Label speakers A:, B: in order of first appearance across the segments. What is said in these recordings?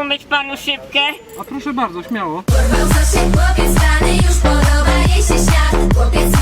A: umyć panu szybkę?
B: A proszę bardzo, śmiało.
C: Chłopak w naszej głowie stany, już podoba jej się świat. Chłopiec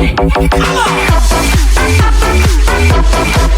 C: Come on.